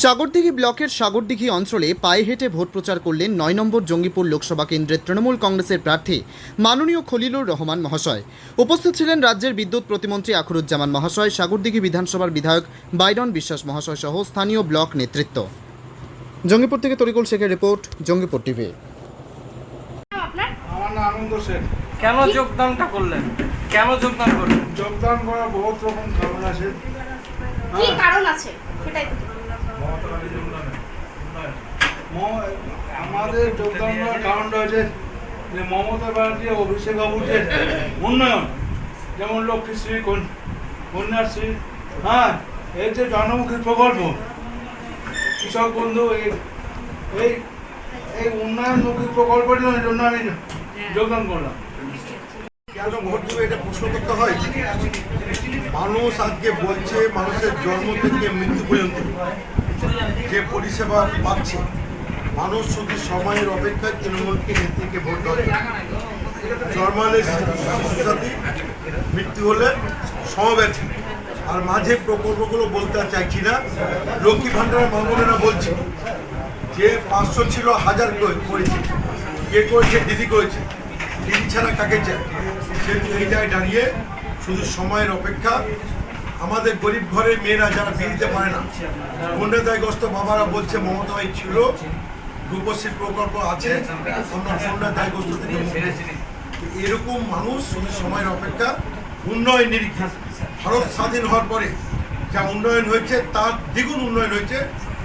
সাগরদিঘি ব্লকের সাগরদিঘি অঞ্চলে পায়ে হেঁটে ভোট প্রচার করলেন নয় নম্বর জঙ্গিপুর লোকসভা কেন্দ্রের তৃণমূল কংগ্রেসের প্রার্থী মাননীয় খলিলুর রহমান মহাশয়। উপস্থিত ছিলেন রাজ্যের বিদ্যুৎ প্রতিমন্ত্রী আখরুজ্জামান মহাশয় সাগরদিঘি বিধানসভার বিধায়ক বাইরন বিশ্বাস মহাশয় সহ স্থানীয় ব্লক নেতৃত্ব। জঙ্গিপুর থেকে তরিকুল শেখের রিপোর্ট জঙ্গিপুর টিভি। আমার নাম আনন্দ সেন কেন যোগদানটা করলেন? কেন যোগদান করলেন? যোগদান করার বহুত রকম কারণ আছে। কি কারণ আছে? সেটাই আমাদের যোগদান করার কারণটা হচ্ছে যে মমতা ব্যানার্জি অভিষেক বাবুর যে উন্নয়ন। যেমন লক্ষ্মীশ্রী কন- কন্যাশ্রী হ্যাঁ এই যে জনমুখী প্রকল্প, কৃষক বন্ধু, এই এই এই উন্নয়নমুখী প্রকল্পের জন্য আমি যোগদান করলাম। কেন ভোট দেবে এটা প্রশ্ন হয়? মানুষ আজকে বলছে, মানুষের জন্ম থেকে মৃত্যু পর্যন্ত। যে পরিষেবা পাচ্ছে, মানুষ শুধু সময়ের অপেক্ষায় তৃণমূলকে নেত্রীকে ভোট দেওয়া জন্মালে মৃত্যু হলে সমব্যথী আর মাঝে প্রকল্পগুলো বলতে চাইছি না, লক্ষ্মী ভাণ্ডারের মামনেরা বলছে, যে পাঁচশো ছিল হাজার করে- করেছে, কে করেছে, দিদি করেছে, দিদি ছাড়া কাকে চায়? সে জায়গায় দাঁড়িয়ে শুধু সময়ের অপেক্ষা আমাদের গরিব ঘরের মেয়েরা যারা বিয়ে দিতে পারে না কন্যাদায়গ্রস্ত বাবারা বলছে মমতা ভাই ছিল রূপশ্রী প্রকল্প আছে আমরা কন্যাদায়গ্রস্ত থেকে তো এরকম মানুষ শুধু সময়ের অপেক্ষা উন্নয়ন নিরীক্ষা। ভারত স্বাধীন হওয়ার পরে যা উন্নয়ন হয়েছে তার দ্বিগুণ উন্নয়ন হয়েছে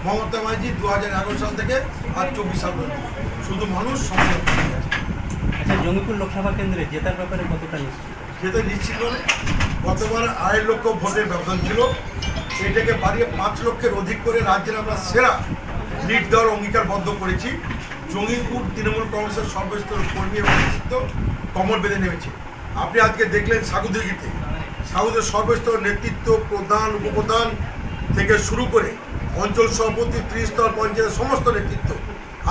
মমতা ব্যানার্জি দু হাজার এগারো সাল থেকে আজ চব্বিশ সাল পর্যন্ত। শুধু মানুষ সময়। আচ্ছা জঙ্গিপুর লোকসভা কেন্দ্রে জেতার ব্যাপারে কতটা নিশ্চিত? যেটা নিশ্চিত নয় গতবার আড়াই লক্ষ ভোটের ব্যবধান ছিল। এটাকে বাড়িয়ে পাঁচ লক্ষের অধিক করে রাজ্যের আমরা সেরা লিড দেওয়ার অঙ্গীকারবদ্ধ করেছি। জঙ্গিপুর তৃণমূল কংগ্রেসের সর্বস্তর কর্মী এবং নেতৃত্ব কমল বেঁধে নেমেছে। আপনি আজকে দেখলেন সাগুদিঘিতে সাগুদের সর্বস্তর নেতৃত্ব প্রধান, উপপ্রধান থেকে শুরু করে অঞ্চল সভাপতি, ত্রিস্তর পঞ্চায়েতের সমস্ত নেতৃত্ব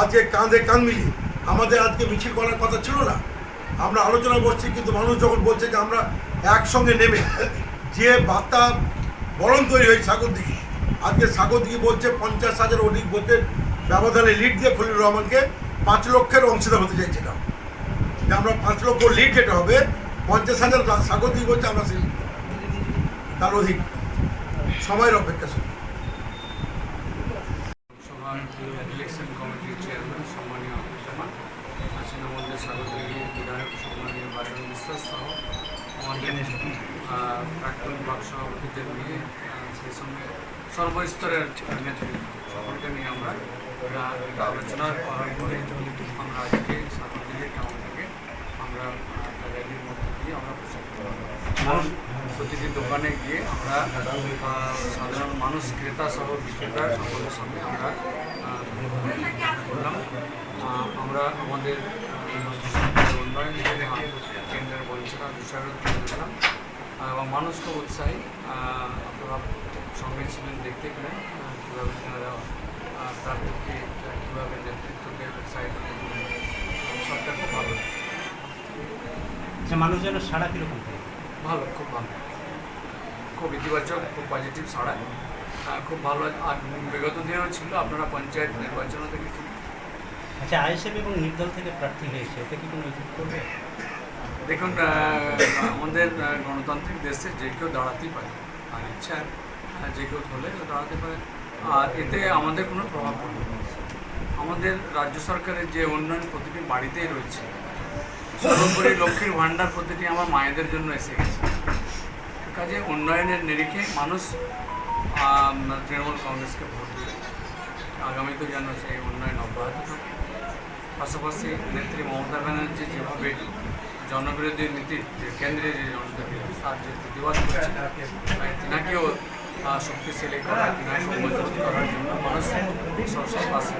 আজকে কাঁধে কাঁধ মিলিয়ে আমাদের আজকে মিছিল করার কথা ছিল না। আমরা আলোচনা করছি কিন্তু মানুষ যখন বলছে যে আমরা একসঙ্গে নেমে যে বার্তা বরণ তৈরি হয়েছে সাগর দিকে আজকে সাগর দিকে বলছে পঞ্চাশ হাজার অধিক ভোটের ব্যবধানে লিড দিয়ে খলিল রহমানকে পাঁচ লক্ষের অংশীদার হতে চাইছিলাম। যে আমরা পাঁচ লক্ষ লিড যেটা হবে, পঞ্চাশ হাজার সাগর দিকে বলছে আমরা সেই তার অধিক সময়ের অপেক্ষা চেয়ারম্যান সম্মানীয় বিধায়ক, সম্মানীয় বায়ন বিশ্বাস সহ প্রাক্তন ব্লক সভাপতিদের নিয়ে সেই সঙ্গে সর্বস্তরের সকলকে নিয়ে আমরা একটা আলোচনা করার পরে আমরা আজকে স্বাগতিকে টাউন থেকে আমরা র্যালির প্রতিটি দোকানে গিয়ে আমরা সাধারণ মানুষ ক্রেতা সহ বিক্রেতা সকলের সঙ্গে আমরা করলাম আমরা আমাদের উন্নয়ন নিয়ে কেন্দ্রের বঞ্চনা বিষয়ের তুলে এবং মানুষকে উৎসাহী আপনারা সঙ্গে ছিলেন দেখতে আহ, কীভাবে তারা প্রার্থীকে কীভাবে নেতৃত্বকে উৎসাহিত সবটা খুব ভালো মানুষজনের সাড়া কীরকম? ভালো খুব ভালো। খুব ইতিবাচক খুব পজিটিভ আহ, খুব ভালো আর বিগত দিনেও ছিল। আপনারা পঞ্চায়েত নির্বাচনও দেখেছেন আচ্ছা আইএসএফ এবং নির্দল থেকে প্রার্থী হয়েছে, এতে কি কোনো ইফেক্ট করবে? দেখুন আমাদের গণতান্ত্রিক দেশে যে কেউ দাঁড়াতেই পারে, আর ইচ্ছা যে কেউ হলে দাঁড়াতে পারে। আর এতে আমাদের কোনো প্রভাব পড়বে আমাদের রাজ্য সরকারের যে উন্নয়ন প্রতিটি বাড়িতেই রয়েছে, সর্বোপরি লক্ষ্মীর ভাণ্ডার প্রতিটি আমার মায়েদের জন্য এসে গেছে। কাজে উন্নয়নের নিরিখে মানুষ তৃণমূল কংগ্রেসকে ভোট দেবে। আগামীতে যেন সেই উন্নয়ন অব্যাহত থাকে। পাশাপাশি নেত্রী মমতা ব্যানার্জি যেভাবে জনবিরোধী নীতি যে কেন্দ্রে যে জনবিরোধী তার যে প্রতিবাদ তিনাকেও শক্তিশালী করা, তিনাকে মজবুত করার জন্য মানুষ সবসময় পাশে।